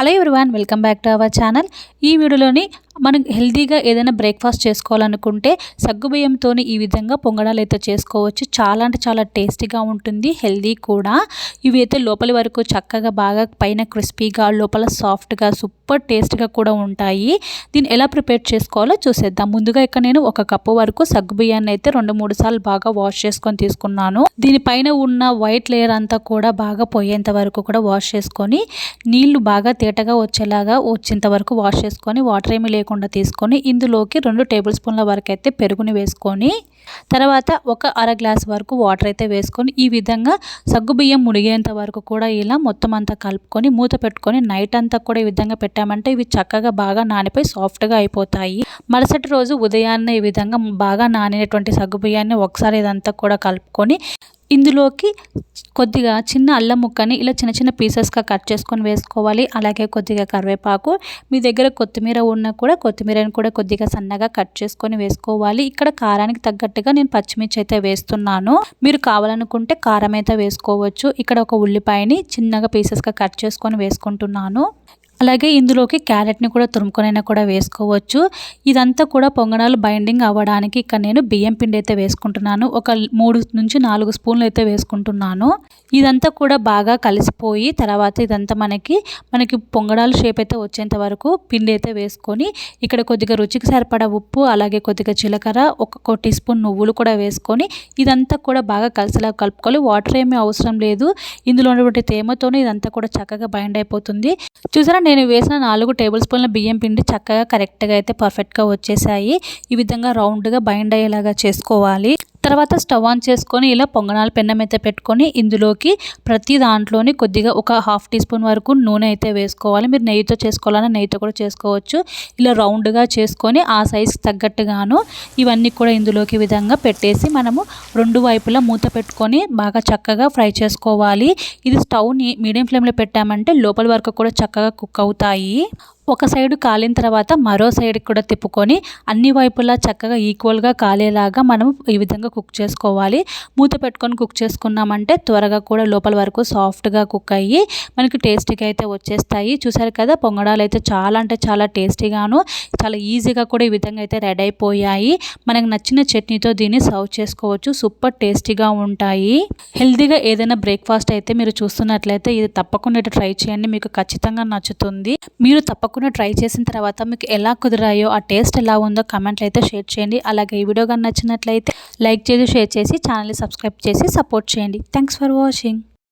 Hello everyone welcome back to our channel. ఈ వీడియోలోని మనం హెల్తీగా ఏదైనా బ్రేక్ఫాస్ట్ చేసుకోవాలనుకుంటే సగ్గుబియ్యంతో ఈ విధంగా పొంగడాలు అయితే చేసుకోవచ్చు. చాలా అంటే చాలా టేస్టీగా ఉంటుంది హెల్దీ కూడా. ఇవి అయితే లోపలి వరకు చక్కగా బాగా పైన క్రిస్పీగా లోపల సాఫ్ట్గా సూపర్ టేస్ట్గా కూడా ఉంటాయి. దీన్ని ఎలా ప్రిపేర్ చేసుకోవాలో చూసేద్దాం. ముందుగా ఇక్కడ నేను ఒక కప్పు వరకు సగ్గుబియ్యాన్ని అయితే రెండు మూడు సార్లు బాగా వాష్ చేసుకొని తీసుకున్నాను. దీనిపైన ఉన్న వైట్ లేయర్ అంతా కూడా బాగా పోయేంత వరకు కూడా వాష్ చేసుకొని నీళ్ళు బాగా తేటగా వచ్చేలాగా వచ్చేంత వరకు వాష్ చేసుకొని వాటర్ ఏమీ లేకుండా తీసుకొని ఇందులోకి రెండు టేబుల్ స్పూన్ల వరకు అయితే పెరుగుని వేసుకొని తర్వాత ఒక అర గ్లాస్ వరకు వాటర్ అయితే వేసుకొని ఈ విధంగా సగ్గుబియ్యం మునిగేంత వరకు కూడా ఇలా మొత్తం అంతా కలుపుకొని మూత పెట్టుకొని నైట్ అంతా కూడా ఈ విధంగా పెట్టామంటే ఇవి చక్కగా బాగా నానిపోయి సాఫ్ట్గా అయిపోతాయి. మరుసటి రోజు ఉదయాన్నే ఈ విధంగా బాగా నానినటువంటి సగ్గుబియ్యాన్ని ఒకసారి ఇదంతా కూడా కలుపుకొని ఇందులోకి కొద్దిగా చిన్న అల్లం ముక్కని ఇలా చిన్న చిన్న పీసెస్గా కట్ చేసుకొని వేసుకోవాలి. అలాగే కొద్దిగా కరివేపాకు మీ దగ్గర కొత్తిమీర ఉన్నా కూడా కొత్తిమీరని కూడా కొద్దిగా సన్నగా కట్ చేసుకొని వేసుకోవాలి. ఇక్కడ కారానికి తగ్గట్టుగా నేను పచ్చిమిర్చి అయితే వేస్తున్నాను. మీరు కావాలనుకుంటే కారం అయితే వేసుకోవచ్చు. ఇక్కడ ఒక ఉల్లిపాయని చిన్నగా పీసెస్గా కట్ చేసుకొని వేసుకుంటున్నాను. అలాగే ఇందులోకి క్యారెట్ని కూడా తురుముకొనైనా కూడా వేసుకోవచ్చు. ఇదంతా కూడా పొంగనాలు బైండింగ్ అవ్వడానికి ఇక్కడ నేను బియ్యం పిండి అయితే వేసుకుంటున్నాను. ఒక మూడు నుంచి నాలుగు స్పూన్లు అయితే వేసుకుంటున్నాను. ఇదంతా కూడా బాగా కలిసిపోయి తర్వాత ఇదంతా మనకి మనకి పొంగడాలు షేప్ అయితే వచ్చేంత వరకు పిండి అయితే వేసుకొని ఇక్కడ కొద్దిగా రుచికి సరిపడా ఉప్పు అలాగే కొద్దిగా జీలకర్ర ఒక టీ స్పూన్ నువ్వులు కూడా వేసుకొని ఇదంతా కూడా బాగా కలిసిలా కలుపుకోవాలి. వాటర్ ఏమీ అవసరం లేదు. ఇందులో ఉన్నటువంటి తేమతోనే ఇదంతా కూడా చక్కగా బైండ్ అయిపోతుంది. చూసారా నేను వేసిన నాలుగు టేబుల్ స్పూన్ల బియ్యం పిండి చక్కగా కరెక్ట్గా అయితే పర్ఫెక్ట్గా వచ్చేసాయి. ఈ విధంగా రౌండ్గా బైండ్ అయ్యేలాగా చేసుకోవాలి. తర్వాత స్టవ్ ఆన్ చేసుకొని ఇలా పొంగనాల పెన్నం అయితే పెట్టుకొని ఇందులోకి ప్రతి దాంట్లోని కొద్దిగా ఒక హాఫ్ టీ స్పూన్ వరకు నూనె అయితే వేసుకోవాలి. మీరు నెయ్యితో చేసుకోవాలన్నా నెయ్యితో కూడా చేసుకోవచ్చు. ఇలా రౌండ్గా చేసుకొని ఆ సైజ్ తగ్గట్టుగాను ఇవన్నీ కూడా ఇందులోకి విధంగా పెట్టేసి మనము రెండు వైపులా మూత పెట్టుకొని బాగా చక్కగా ఫ్రై చేసుకోవాలి. ఇది స్టవ్ని మీడియం ఫ్లేమ్లో పెట్టామంటే లోపల వరకు కూడా చక్కగా కుక్ అవుతాయి. ఒక సైడు కాలిన తర్వాత మరో సైడ్కి కూడా తిప్పుకొని అన్ని వైపులా చక్కగా ఈక్వల్గా కాలేలాగా మనం ఈ విధంగా కుక్ చేసుకోవాలి. మూత పెట్టుకొని కుక్ చేసుకున్నామంటే త్వరగా కూడా లోపల వరకు సాఫ్ట్గా కుక్ అయ్యి మనకి టేస్టీగా అయితే వచ్చేస్తాయి. చూసారు కదా పొంగడాలు అయితే చాలా అంటే చాలా టేస్టీగాను చాలా ఈజీగా కూడా ఈ విధంగా అయితే రెడీ అయిపోయాయి. మనకు నచ్చిన చట్నీతో దీన్ని సర్వ్ చేసుకోవచ్చు. సూపర్ టేస్టీగా ఉంటాయి. హెల్తీగా ఏదైనా బ్రేక్ఫాస్ట్ అయితే మీరు చూస్తున్నట్లయితే ఇది తప్పకుండా ట్రై చేయండి. మీకు ఖచ్చితంగా నచ్చుతుంది. మీరు తప్పకుండా తప్పకుండా ట్రై చేసిన తర్వాత మీకు ఎలా కుదిరాయో ఆ టేస్ట్ ఎలా ఉందో కమెంట్లు అయితే షేర్ చేయండి. అలాగే ఈ వీడియో కానీ నచ్చినట్లయితే లైక్ చేసి షేర్ చేసి ఛానల్ని సబ్స్క్రైబ్ చేసి సపోర్ట్ చేయండి. Thanks for watching